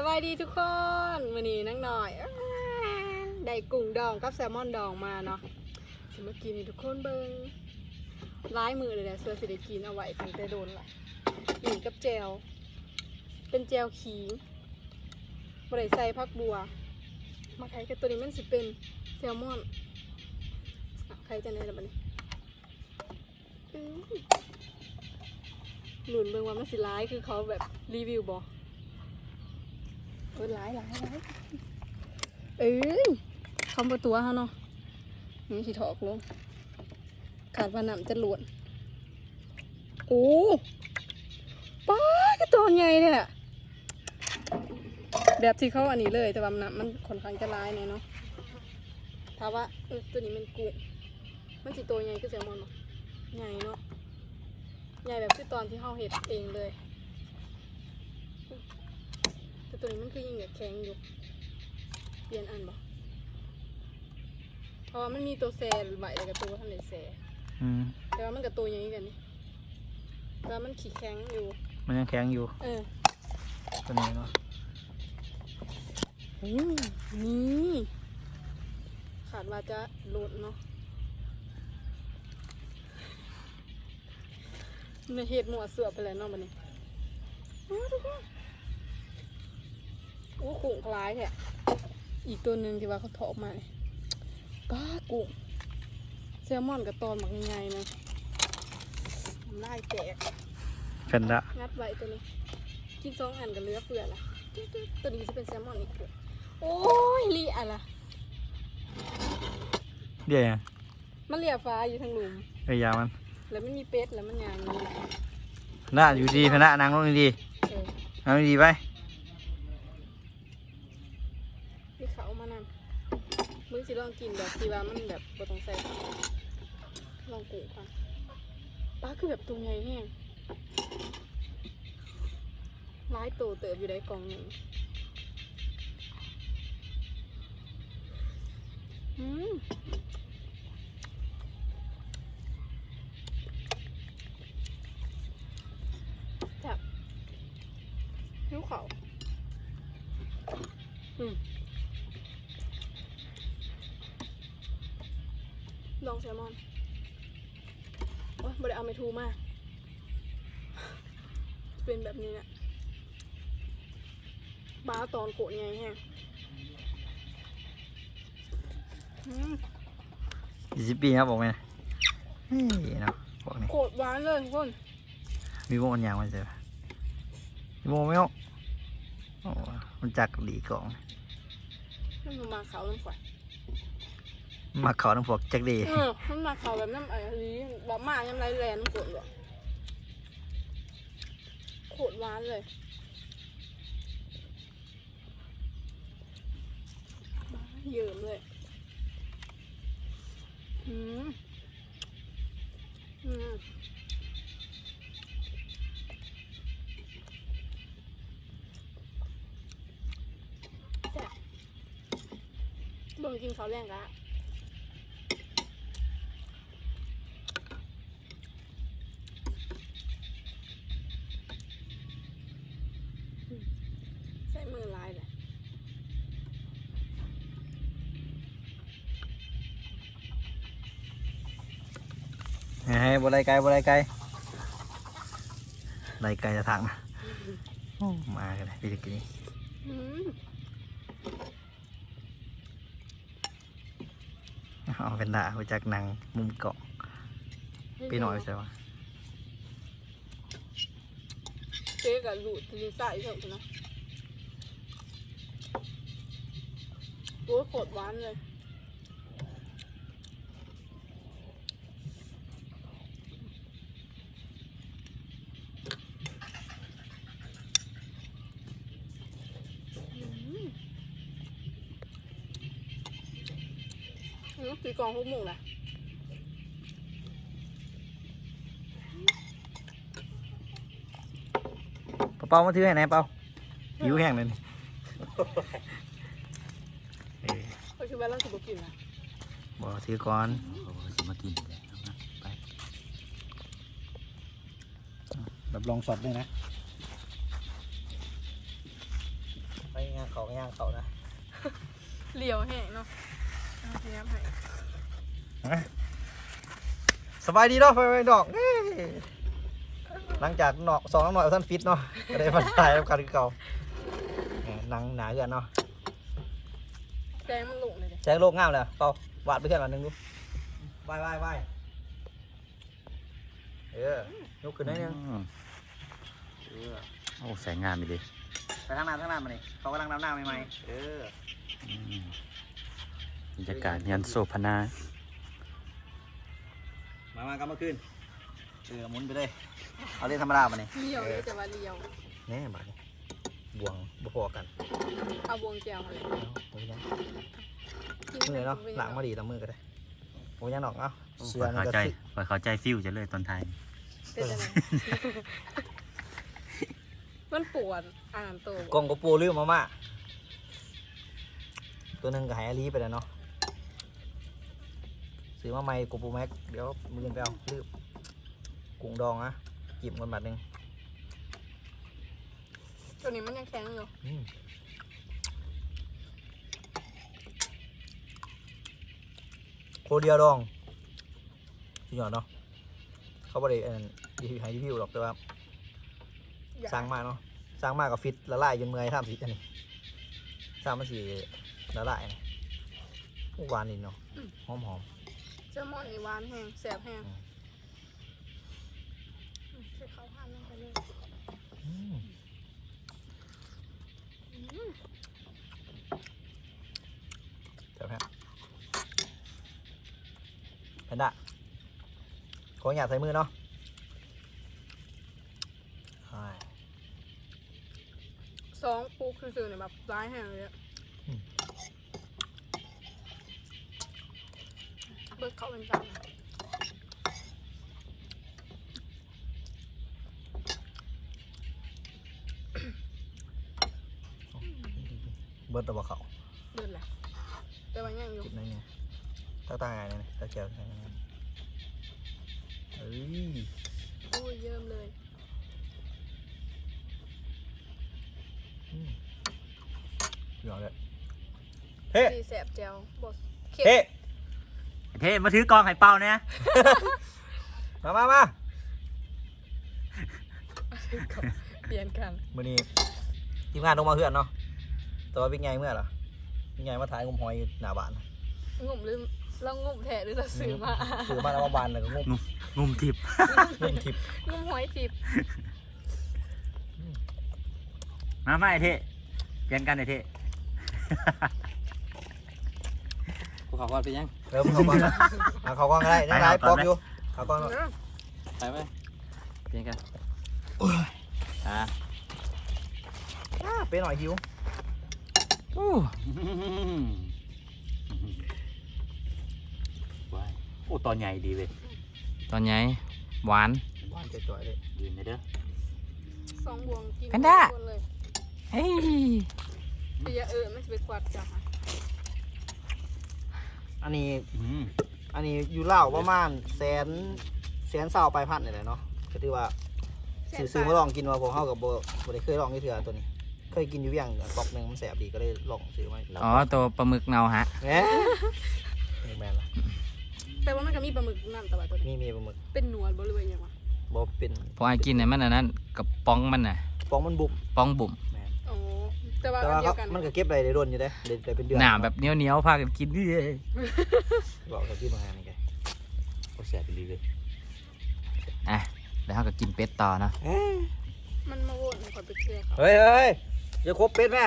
สบายดีทุกคนวันนี้นั่งหน่อยได้กุ้งดองกับแซลมอนดองมาเนาะสิมากินให้ทุกคนเบิงร้ายมือเลยแหละเสือสิได้กินเอาไว้ตั้งแต่โดนละกินกับแจวเป็นแจวขิงบริใส่ผักบัว มาไข่กับตัวนี้มันสิเป็นแซลมอนใครจะแน่ละบัดนี้หลุนเบิ่งว่ามันสิร้ายคือเขาแบบรีวิวบอก เออหลายหลายหลายเอ้ยคำประตัวเขาเนาะนี่สิถอกลงขาดว่าน้ำจะหลวนโอ้ป้าก็ตัวใหญ่เนี่ยแบบที่เขาอันนี้เลยแต่ว่ามันมันค่อนข้างจะร้ายเนี่ยเนาะถ้าว่าตัวนี้มันกุ้งมันสิตัวใหญ่คือแซลมอนเนาะใหญ่เนาะใหญ่แบบคือตอนที่เขาเห็ดเองเลย ต่ตัวนี้มันคือยิงแบบแข็งอยู่ เปลี่ยนอันบ่เพราะว่ามันมีตัวแซนใบแล้วกับตัวท่านเลยแซอืมแต่ว่ามันกับตัวอย่างนี้กันนี่แต่ว่ามันขี่แข็งอยู่ มันยังแข็งอยู่เออตัวนี้เนาะอืมนี่ขาดว่าจะหลุดเนาะในเห็ดหมวเสือไปแล้วเนาะบันนี้อ้าวทุกคน โอ้ขุ่งคล้ายแท้อีกตัวหนึ่งที่ว่าเขาถอกมาเนี่ยป้ากุ้งแซลมอนกับตอนหมักง่ายๆนะทำลายแตกแพนด้างัดไว้ตัวนี้กินสองอันกับเหลือเฟือยละตัวนี้จะเป็นแซลมอนอีกโอ้ยลีอะไรเดี๋ยวยังมันเหลียฟ้าอยู่ทางหลุมเอ้ยยามัน แล้วมันมีเป็ดแล้วมันยางนี้แพนด้าอยู่ดีพนด้างลงดีนางดีไป มีเขามานึงสิลองกินแบบที่ว่ามันแบบบ่ต้องใส่ลองกุ้งค่ะป้าคือแบบตัวใหญ่แห้งร้ายตัวเติบอยู่ในกล่องหนึ่งอืม จับนิ้วเขาอืม ลองแซลมอน โอ้ยบริเอาไม่ทูมาก เป็นแบบนี้นะบ้าตอนโกะไงแฮะอืมยี่สิบปีครับบอกไหมนะเฮ้ยเนาะบอกนี่โกดหวานเลยทุกคน มีโมมันยางมันเจอมีโมไม่เอาโอ้มันจักดีกล่องมันมาเขาน้ำฝอย มาเขาทั้งพวกจักดีเออมันมาเขาแบบน้ำไอะไรแบบมายังไรแรงน้ำฝนแบบโคตรหวานเลยบ้าเยิ้มเลยอืมอืมแซ่บเบิ่งกินข้าวแรงกะ ให้บัวไรไก่บัวไรไก่ไรไก่จะทางนะโอ้มากันเลยพี่ตะกี้อืมเอาเป็นด่าไปจากหนังมุมเกาะปีหน่อยใช่ปะเจ๊กับหลุดถึงใส่เถอะนะโอ้ยโคตรหวานเลย กองพวกหมูนะเปาเปามาถือให้ไหนเปาหิวแห้งเลยนี่เอ้ยก็คือว่าเราจะบกินนะบอกถือก่อนโอ้ยจะมากินเลยเอานะไปรับรองสดด้วยนะไปย่างเขานะ เหลียวแห้งเนาะเอาพยายามให้ สบายดีเนาะไปไปดอกเอ้ยหลังจากเนาะสองน้องหน่อยท่านฟิตเนาะก็ได้มาถ่ายแล้วกันคือเก่าแหมหนังหนาเกินเนาะแจงมันหลุกเลยเด้แจ้งโลกงามเลยเปล่าวาดไปเพื่อนอันหนึงดูวายวายวายเออยกขึ้นได้ยังอืมเออโอ้ใส่งามไปดิไปทางหน้าทางหน้ามานี่เขากำลังนำหน้าใหม่ๆเอออืมบรรยากาศยันโซพนา มามากลับมาขึ้นเออหมุนไปเลย เอาเล่นธรรมดามานี่เหลียวเลยแต่ว่าเหลียวแน่บาดนี้บวงบ่พอกันเอาบวงแก้วมาเลยเอาโอ้ยยังมือเนาะหลังมาดีตามมือก็ได้โอ้ยยังดอกเนาะโอ้เสื้ข้ออยนี่เข้าก็ใจสิข้อยเข้าใจฟิวจะเลยตอนไทยเป็นจังไงมันปวดอ่านตัวกล่องกระปูลืมมาม่าตัวหนึ่งก็หายอาลีไปแล้วเนาะ ซื้อมาใหม่กระปูแม็กเดี๋ยวมือกันไปเอาลืมกุ้งดองนะจิบกันบาทหนึ่งตัวนี้มันยังแข็งอยู่อืมโคเดียวดองสุดยอดเนาะเขาบริเวณดีหายรีวิวหรอกแต่ว่าอยากสร้างมากเนาะสร้างมากกับฟิตละลายจนเมื่อยทำสิอันนี้สร้างมันสีละลายหวานนิดเนาะหอมหอม เจ้ามอนนี่หวานแห้งแสบแห้งใส่ข้าวพันลงไปเลยๆอืมเดี๋ยวแพ้แพนด้าขออยากใส่มือเนาะใช่สองปูคือสื่อเนี่ยแบบร้ายแห้งเลยอะ เบิกเข้าเป็นจังเบิร์ตตะบะเขาเบิดแหละแต่ว่ายังอยู่ เนี่ยตาเจียวไงเอ้ยโอ้ยเยิ้มเลยเดี๋ยวเลยเฮ้ดีแสบเจียวบดเข็มเฮ้เท่มาถือกองไข่เป่าเนี่ยมามามาเปลี่ยนกันมื่อนี้ทีมงานลงมาเพื่อนเนาะแต่ว่าเป็นไงเมื่อเหรอเป็นไงมาถ่ายงมหอยอยู่หน้าบ้านงุ่มหรือเรางุ่มแทะหรือเราซื้อมาซื้อมาแล้วมาบานแล้วก็งมงุมทิพย์งมทิพย์งุ่มหอยทิพย์มาไม่เท่เปลี่ยนกันไอ้เท่ภู เขาก่อนไปยังเริ่มเขาก่อนนะเอาเขาก่อนก็ได้ยังไงปอกอยู่เขาก่อนเนาะไปไหมเปลี่ยนกันอ่าอ่าเป็นหน่อยหิวโอ้ว้ายโอ้ตอนใหญ่ดีเว้ยตอนใหญ่หวานหวานจ่อยๆเลยยืนเลยเด้อสองบวงกินแพนด้าคนเลยเฮ้ยเปียเออมันจะไปควัดจ้ะค่ะ อันนี้ อืมอันนี้อยู่เล่าวประมาณแสนแสนเศร้าไปลายพันนี่แหละเนาะก็ถือว่าซื้อซื้อมาลองกินว่าผมเข้ากับโบบ่ได้เคยลองที่เถื่อตัวนี้ เคยกินอยู่เวียงกอกหนึ่งมันแสบดีก็เลยลองซื้อมาอ๋อตัวปลาหมึกเนาฮะ แหมนี่แมนละแต่ว่ามันก็มีปลาหมึกนั่นแต่ว่าตัวนี้มีมีปลาหมึกเป็นหนวดบริเวณยังวะบอเป็นพอไอ้กินเนี่ยมันอันนั้นกับป้องมันน่ะฟองมันบุบป้องบุ่มแมนโอ้ แต่ว่าแต่อัว่านเดีเขายวกันมันก็เก็บอะไรได้โดนอยู่เด้ได้ได้เป็นเดือนหนาแบบเหนียวเหนียวๆพากันกินนี่บอกกับที่บางงานนี่ไงโอ้แสบไปดีเว้ยอะแล้วเราก็กินเป็ดต่อเนาะเอ้ยมันมาโวนขอไปเชื่อเขาเฮ้ยเฮ้ยอย่าครบเป็ดแม่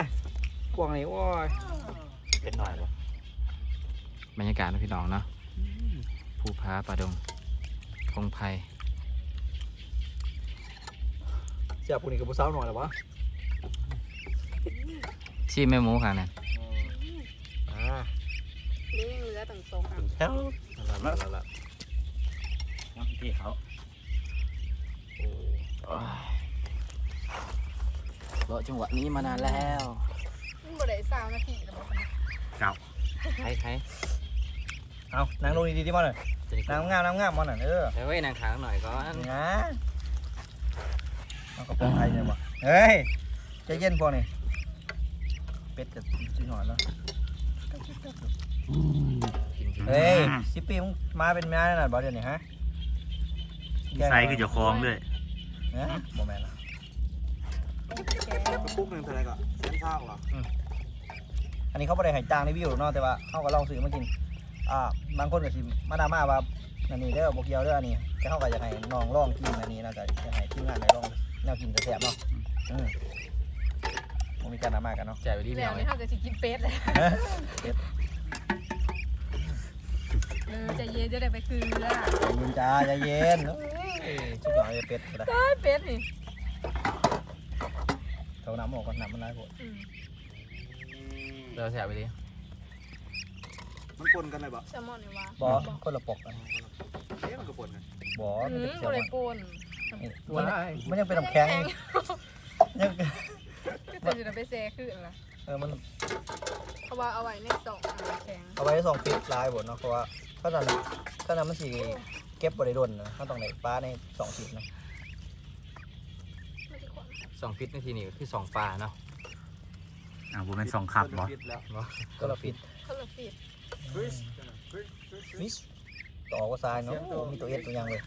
พวกนี้โอ้ยเป็นหน่อยวะบรรยากาศเนาะพี่น้องเนาะภูผาป่าดงพงไพรเสียพวกนี้กับผู้สาวหน่อยหรอวะ ชี้แม่หมูค่ะนั่นอ่าเลี้ยงเหลือตั้งสองอันแถวนั่นละนั่นละน้ำเท่เขาโอ้รอจังหวะนี้มานานแล้วมันบ่ได้สาวนาทีแต่บอกใครใครเอานางลงดีๆที่มันหน่อยนางงามนางงามมันหน่อยเออเดี๋ยวไว้นางขางหน่อยก่อนนี่นะเอากระโปรงไทยเนี่ยวะเฮ้ยใจเย็นพอนี่ เป็ดกับชิ้นหอนแล้วกินกินเฮ้ยสิปีมึงมาเป็นแม่นั่นบ่เดี๋ยวนี้ฮะใส่คือเจะคลองด้วยนะบ่แม่นล่ะแกงปุ๊บนึงเท่าไหร่ก็แสนเท่าเหรออันนี้เขาบ่ได้ให้จ้างรีวิวหรอกเนาะแต่ว่าเฮาก็ลองซื้อมากินอ่าบางคนก็สิมาดราม่าว่าอันนี้เด้อบ่เกี่ยวเด้ออันนี้แต่เฮาก็อยากให้น้องลองกินอันนี้นะก็อยากให้ทีมงานได้ลองแนวกินแซ่บๆเนาะอื มบ่มีการดราม่ากันเนาะแจกไปที่แล้แมววนี่เขาจะสิกินเป็ดเลยเป็ดเออใจเย็นจะได้ไปคืนละใจเย็นจ้าใจเย็นเอ้ยชุดหน่อยเป็ดก็ได้เอ้ยเป็ดนี่เขาน้ำออกก่อนน้ำมันร้ายโพดอืมเราแจกไปดิมันปนกันเลยบ่แซลมอนนี่วะบ่คนละปกกันเอ๊ะมันก็ปนกันบ่อืมันมเป็นเสีบ่ยวได้มันปนมันมันยังเป็นน้ำแข็งยังก็ จะจะไปแซ่ขึ้นละเออมันเพราะว่าเอาไว้ในสองอันแข็งเอาไว้สองฟิตลายบดเนาะเพราะว่าถ้านั้นถ้านั้นมันสีเก็บบริโดนนะถ้าต้องในป้าในสองฟิตนะไม่ใช่ขวานสองฟิตในทีนี่คือสองปลาเนาะอ่าผมเป็นสองขับบ่ก็ละฟิตเขาละฟีดฟิชต่อก็ซ้ายเนาะโอ้มีตัวเอสตัวยังเลย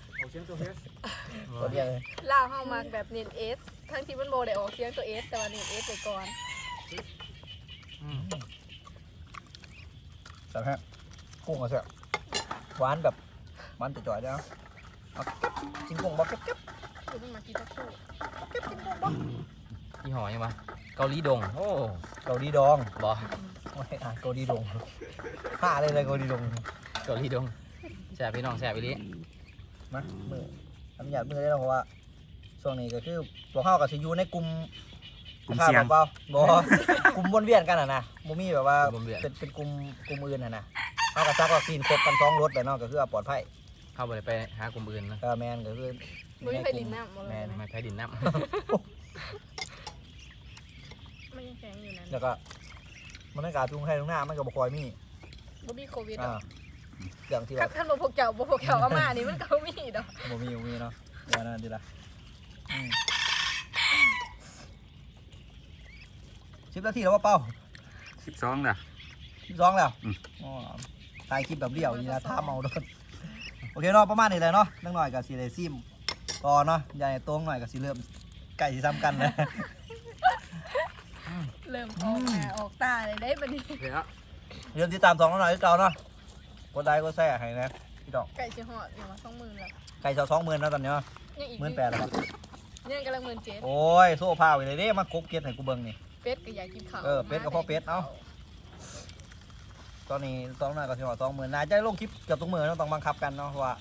ตัวเดียวเลยล่าวเข้ามาแบบเน้นเอส ทั้งที่มันโบได้ออกเสียงตัวเอสแต่ว่าเน้เอสไปก่อนสับฮะกุ้งก็แซ่บหวานแบบหวานจ่อยๆเด้อเอากินกุ้งบ่เก็บเก็บคือมันมากินตะคู่ยี่ห้อยังวะเกาหลีดง โอ้เกาหลีดองบอไม่อ่านเกาหลีดงห่าเลยเลยเกาหลีดงเกาหลีดงแจกพี่น้องแจกไปดิมามือทำหยาดมือได้แล้วเพราะว่า ช่วงนี้ก็คือพวกเขากับสิอยูในกลุ่มกลุ่มเสี่ยงเปล่าๆบ่กลุ่มวนเวียนกันอะนะบ่มีแบบว่าบนเบียดเป็นเป็นกลุ่มกลุ่มอื่นอะนะเขาก็ซักวัคซีนครบกันสองรถเลยเนาะก็คือว่าปลอดภัยเข้าไปไปหากลุ่มอื่นนะก็แมนก็คือไม่มีใครดินน้ำหมดแมเลยนนะไม่แพ้ดินน้มันยังแข็งอยู่นั่นแล้วก็มันไม่กล้าจุงให้ตรงหน้ามันก็บ่คอยมีบ่มีโควิดอ่าอะเรื่องที่แบถ้าบท่านบ่พกเจ้าบ่พกเจ้าเอามานี่มันก็บ่มีดอกบ่มีบ่มีเนาะเดี๋ยวนั้นดีละอืม สิบนาทีแล้วว่าเป้าสิบสองน่ะ สิบสองแล้วอืม อ๋อถ่ายคลิปแบบเดี่ยวนี่นะท่าเมาโดนโอเคเนาะประมาณนี้เลยเนาะนังหน่อยกับสีเลยซิมต่อเนาะใหญ่ตรงหน่อยกับสีเริ่มไก่สีซ้ำกันนะ เริ่มออกหน้าออกตาเลยได้บัดนี้ำเดี๋ยวเริ่มติดตามสองหน่อยคือเก่าเนาะกดไลค์กดแชร์ให้นะพี่ดอกไก่สิฮอดอย่างว่า20,000แล้วไก่สองหมื่นแล้วตอนเนี้ยยังอีกหมื่นแปดแล้ว ยังกำลัง17,000โอ้ยโซ่พาไปเลยเด้มากบเก็ตให้กูเบิ่งนี่ เป็ดก็อยากกินข้าวเออเป็ดกับพ่อเป็ดเอ้า ตอนนี้สองหน่อยกับสิบสองหมื่นนายจะลงคลิปเกับตรงมือเนาะต้องบังคับกันเนาะเพราะว่า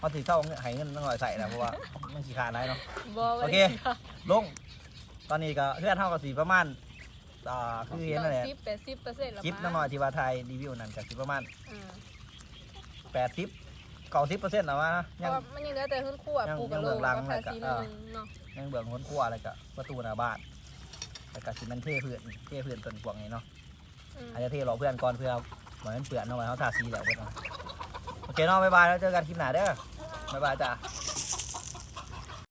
พอถือเข้าให้เงินต้องหน่อยใส่นะเพราะว่ามันขี้ขาดได้เนาะบ่ว่าโอเค ลง ตอนนี้ก็เพื่อนเท่ากับสีประมาณอ่าคือเห็นนั่นแหละ10 80%แล้วคลิปน้อยๆที่ว่าไทยรีวิวนั่นก็สิประมาณอืมแปดสิบเก้าสิบเปอร์เซ็นต์แล้ววะเพยัง ราะว่ามันยังเหลือแต่หุ้นคู่อะยังปูกับโลยังเบื้องหลังกับภาษีแล้วก็นึงเนาะยั งเบื้องค้นครัวอะไรกับประตูหน้าบ้านแล้วก็สิมันเท่เพื่อนเท่เพื่อนต้นพวกนี้เนาะอืมอาจจะเท่รอเพื่อนก่อนเพื่อเหมือนเปื่อนเอาไว้เขาทาสีแล้วเพื่อนเนาะโอเคเนาะบ๊ายบายแล้วเจอกันคลิปหน้าเด้อบ๊ายบายจ้าบ